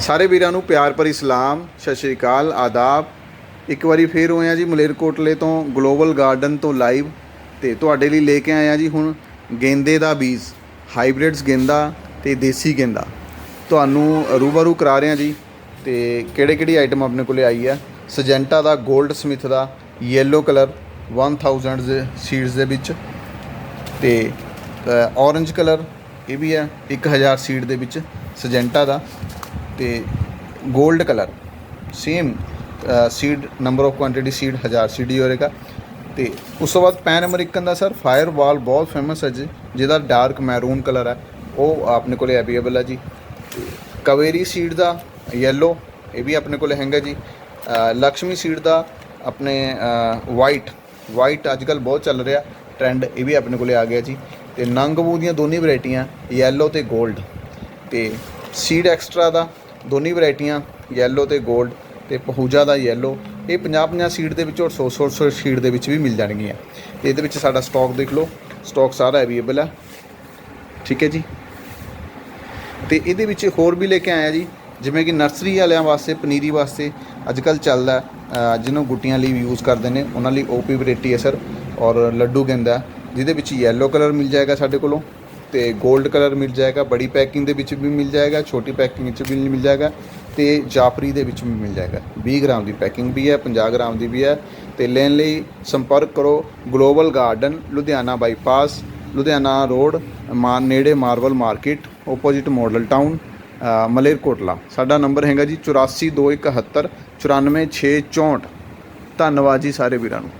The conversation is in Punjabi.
ਸਾਰੇ ਵੀਰਾਂ ਨੂੰ ਪਿਆਰ ਭਰੀ ਸਲਾਮ, ਸਤਿ ਸ਼੍ਰੀ ਅਕਾਲ, ਆਦਾਬ। ਇੱਕ ਵਾਰੀ ਫੇਰ ਹੋਏ ਆ ਜੀ ਮਲੇਰਕੋਟਲੇ ਤੋਂ ਗਲੋਬਲ ਗਾਰਡਨ ਤੋਂ ਲਾਈਵ ਤੇ ਤੁਹਾਡੇ ਲਈ ਲੈ ਕੇ ਆਏ ਆ ਜੀ ਹੁਣ ਗੇਂਦੇ ਦਾ ਬੀਜ, ਹਾਈਬ੍ਰਿਡਸ ਗੇਂਦਾ ਤੇ ਦੇਸੀ ਗੇਂਦਾ। ਤੁਹਾਨੂੰ ਰੂਬਰੂ ਕਰਾ ਰਹੇ ਆ ਜੀ ਤੇ ਕਿਹੜੇ ਕਿਹੜੀ ਆਈਟਮ ਆਪਣੇ ਕੋਲੇ ਆਈ ਆ? ਸਜੈਂਟਾ ਦਾ 골ਡ ਸਮਿਥ ਦਾ ਯੈਲੋ ਕਲਰ 1000 ਦੇ ਸੀਡਸ ਦੇ ਵਿੱਚ ਤੇ ਔਰੇਂਜ ਕਲਰ ਇਹ ਵੀ ਹੈ 1000 ਸੀਡ ਦੇ ਵਿੱਚ ਸਜੈਂਟਾ ਦਾ। ਤੇ 골ਡ colour same seed number of quantity seed 1000 ਸੀਡੀ ਹੋਏਗਾ। ਤੇ ਉਸ ਤੋਂ ਬਾਅਦ ਪੈਨ ਅਮਰੀਕਨ ਦਾ ਸਰ ਫਾਇਰਵਾਲ ਬਹੁਤ ਫੇਮਸ ਹੈ ਜੀ, ਜਿਹਦਾ ਡਾਰਕ ਮੈਰੂਨ ਕਲਰ ਹੈ, ਉਹ ਆਪਣੇ ਕੋਲੇ ਅਵੇਲੇਬਲ ਹੈ ਜੀ। ਕਵੇਰੀ ਸੀਡ ਦਾ ਯੈਲੋ ਇਹ ਵੀ ਆਪਣੇ ਕੋਲੇ ਹੈਗਾ ਜੀ। ਲక్ష్ਮੀ ਸੀਡ ਦਾ ਆਪਣੇ ਵਾਈਟ ਵਾਈਟ ਅੱਜਕੱਲ ਬਹੁਤ ਚੱਲ ਰਿਹਾ ਟ੍ਰੈਂਡ ਇਹ ਵੀ ਆਪਣੇ ਕੋਲੇ ਆ ਗਿਆ ਜੀ। ਤੇ ਨੰਗਬੂ ਦੀਆਂ ਦੋਨੇ ਵੈਰਾਈਟੀਆਂ ਯੈਲੋ ਤੇ 골ਡ ਤੇ ਸੀਡ ਐਕਸਟਰਾ ਦਾ ਦੋਨੀ ਵੈਰਾਈਟੀਆਂ ਯੈਲੋ ਤੇ 골ਡ ਤੇ ਪਹੂਜਾ ਦਾ ਯੈਲੋ ਇਹ 50 50 ਸੀਟ ਦੇ ਵਿੱਚ ਔਰ 100 100 ਸੀਟ ਦੇ ਵਿੱਚ ਵੀ ਮਿਲ ਜਾਣਗੀਆਂ। ਤੇ ਇਹਦੇ ਵਿੱਚ ਸਾਡਾ ਸਟਾਕ ਦੇਖ ਲਓ ਸਟਾਕ ਸਾਰਾ ਅਵੇਲੇਬਲ ਹੈ ਠੀਕ ਹੈ ਜੀ? ਤੇ ਇਹਦੇ ਵਿੱਚ ਹੋਰ ਵੀ ਲੈ ਕੇ ਆਇਆ ਜੀ, ਜਿਵੇਂ ਕਿ ਨਰਸਰੀ ਵਾਲਿਆਂ ਵਾਸਤੇ, ਪਨੀਰੀ ਵਾਸਤੇ ਅੱਜ ਕੱਲ ਚੱਲਦਾ ਜਿਹਨੂੰ ਗੁੱਟੀਆਂ ਲਈ ਯੂਜ਼ ਕਰਦੇ ਨੇ, ਉਹਨਾਂ ਲਈ ਓਪੀ ਵੈਰਾਈਟੀ ਹੈ ਸਰ, ਔਰ ਲੱਡੂ ਗੇਂਦਾ, ਜਿਹਦੇ ਵਿੱਚ ਯੈਲੋ ਕਲਰ ਮਿਲ ਜਾਏਗਾ ਸਾਡੇ ਕੋਲੋਂ। ਤੇ 골ਡ ਕਲਰ ਮਿਲ ਜਾਏਗਾ, ਬੜੀ ਪੈਕਿੰਗ ਦੇ ਵਿੱਚ ਵੀ ਮਿਲ ਜਾਏਗਾ, ਛੋਟੀ ਪੈਕਿੰਗ ਵਿੱਚ ਵੀ ਮਿਲ ਜਾਏਗਾ ਤੇ ਜਾਫਰੀ ਦੇ ਵਿੱਚ ਵੀ ਮਿਲ ਜਾਏਗਾ। 20 ਗ੍ਰਾਮ ਦੀ ਪੈਕਿੰਗ ਵੀ ਹੈ 50 ਗ੍ਰਾਮ ਦੀ ਵੀ ਹੈ। ਤੇ ਲੈਣ ਲਈ ਸੰਪਰਕ ਕਰੋ global garden Ludhiana bypass Ludhiana road Maan, ਨੇੜੇ marvel market opposite model town Malerkotla. ਸਾਡਾ ਨੰਬਰ ਹੈਗਾ ਜੀ 842171 94664 ਧੰਨਵਾਦ ਜੀ ਸਾਰੇ ਵੀਰਾਂ ਨੂੰ।